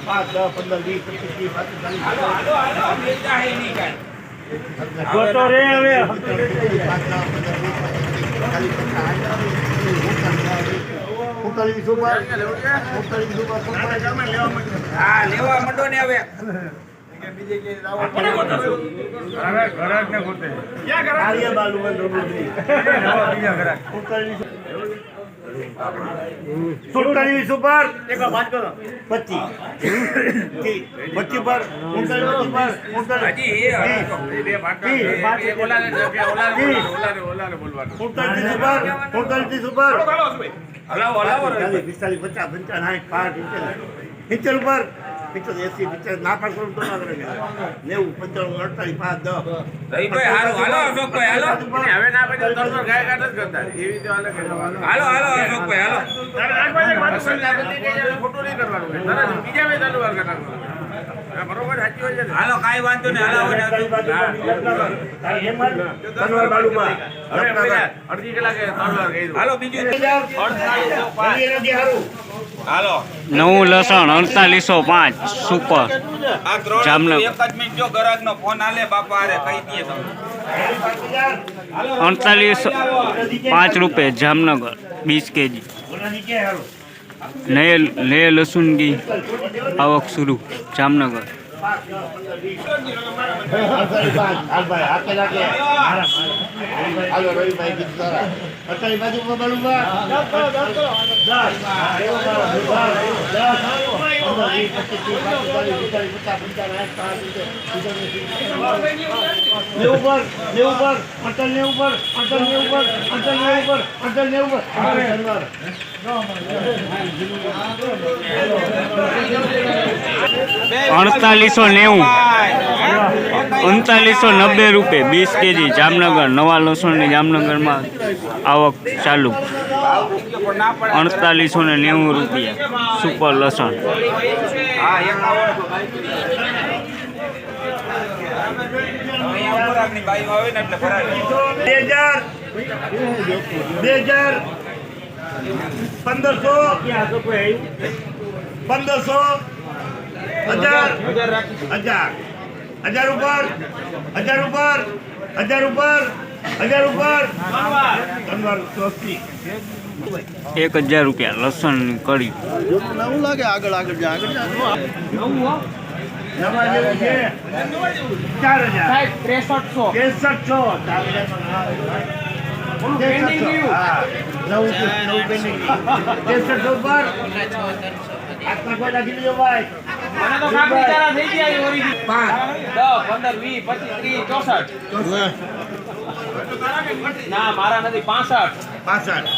પાંચ દસ પંદર વીસ પચીસ વીસ ગોતો રે હવે ઉતાલીસ ઉપર ઉતાલીસ ઉપર હા લેવા માંડો ને હવે. આર્ય બાલુમાં રઘુજી. ઉતાલીસ સુડતાલીસ ઉપર પચીસ. પચીસ. પર ઉનતાલીસ ઉપર પિસ્તાલીસ પચાસ પંચાવન સાઠ પાંચ સિત્તેર ઉપર. સિત્તેર એસી પિત્તેર નાફા કરું તો ના કરે. નેવું પંચાણું અડતાલીસ પાંચ દસ. રહીભાઈ હાલો હાલો અશોકભાઈ હાલો. હવે ના પછી તરતો ગાય કાઢ જ કરતા. એવી રીતે હાલે હાલો અશોકભાઈ હાલો. ખોટું નહીં કરવાનું. બીજા બે ચાલુ વાર કરવાનું બરોબર? હાલો કાઈ વાંધો નહીં હાલો બીજું હાલો. નવું લસણ અડતાલીસો પાંચ. સુપર. જામનગર. એક જ મિનિટ જો ગ્રાહકનો ફોન બાપા અરે કહી દઈએ તમે અડતાલીસ પાંચ રૂપે જામનગર બીસ કેજી. નયે લે લસુન કી આવક શરૂ જામનગર. હાલો રવિભાઈ ગીત દ્વારા અટાણી બાજુ બાલુમાં નેવું પર નેવું પર અટલ નેવું પર અટલ નેવું ઉપર અટલ નેવું પર અટલ નેવું પર ધન્યવાદ અડતાલીસો નેવું. ઉનતાલીસો નબ્બે રૂપે બીસ કેજી જામનગર, નવા લસણની જામનગરમાં આવક ચાલુ. અડતાલીસો ને નેવું રૂપિયા સુપર લસણ. પંદરસો પંદરસો હજાર હજાર હજાર. ઉપર હજાર ઉપર હજાર ઉપર હજાર ઉપર. એક હજાર રૂપિયા લસણની કડી નવું લાગે આગળ આગળ જા આગળ જા નવા જેવું ચાર હજાર. ત્રેસઠસો. ત્રેસઠસો. ચાર હજાર ઉપર. મને તો કામ વિચારા થઈ ગયા છે ઓરિજિનલ. પાંચ. દસ, પંદર, વીસ, પચીસ, ત્રીસ, ચોસઠ. ના મારા નથી પાસઠ. પાસઠ.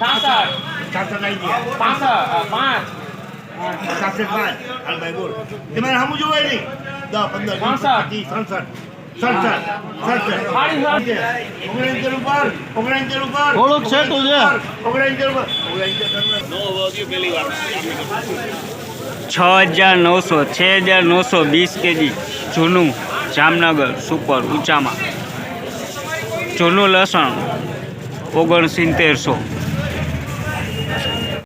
છાસઠ. સાતસો આવી ગયા. પાસઠ પાંચ. સાતસો પાંચ. હાલ ભાઈ બોલ. તમારે સામું જોવાય નહીં. દસ પંદર વીસ સડસઠ. થોડુંક છેટું છે છ હજાર નવસો, છ હજાર નવસો વીસ કેજી જૂનું જામનગર સુપર ઊંચામાં. જૂનું લસણ ઓગણસિત્તેરસો.